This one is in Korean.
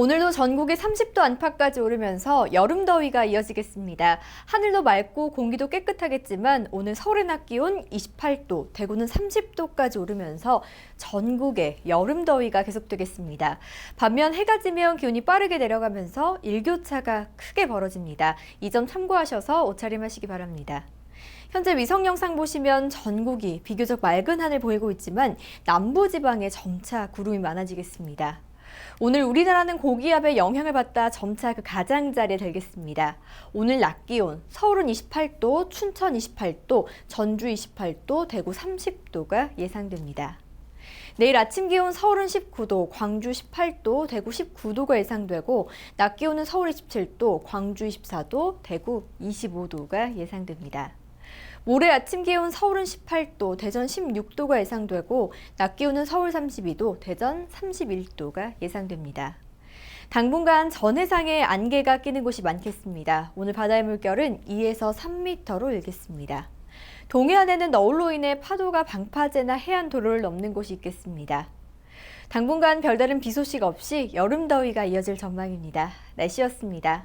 오늘도 전국이 30도 안팎까지 오르면서 여름 더위가 이어지겠습니다. 하늘도 맑고 공기도 깨끗하겠지만 오늘 서울의 낮 기온 28도, 대구는 30도까지 오르면서 전국에 여름 더위가 계속되겠습니다. 반면 해가 지면 기온이 빠르게 내려가면서 일교차가 크게 벌어집니다. 이 점 참고하셔서 옷차림하시기 바랍니다. 현재 위성 영상 보시면 전국이 비교적 맑은 하늘 보이고 있지만 남부 지방에 점차 구름이 많아지겠습니다. 오늘 우리나라는 고기압의 영향을 받다 점차 그 가장자리에 들겠습니다. 오늘 낮 기온 서울은 28도, 춘천 28도, 전주 28도, 대구 30도가 예상됩니다. 내일 아침 기온 서울은 19도, 광주 18도, 대구 19도가 예상되고 낮 기온은 서울 27도, 광주 24도, 대구 25도가 예상됩니다. 모레 아침 기온 서울은 18도, 대전 16도가 예상되고 낮 기온은 서울 32도, 대전 31도가 예상됩니다. 당분간 전 해상에 안개가 끼는 곳이 많겠습니다. 오늘 바다의 물결은 2에서 3m로 일겠습니다. 동해안에는 너울로 인해 파도가 방파제나 해안 도로를 넘는 곳이 있겠습니다. 당분간 별다른 비 소식 없이 여름 더위가 이어질 전망입니다. 날씨였습니다.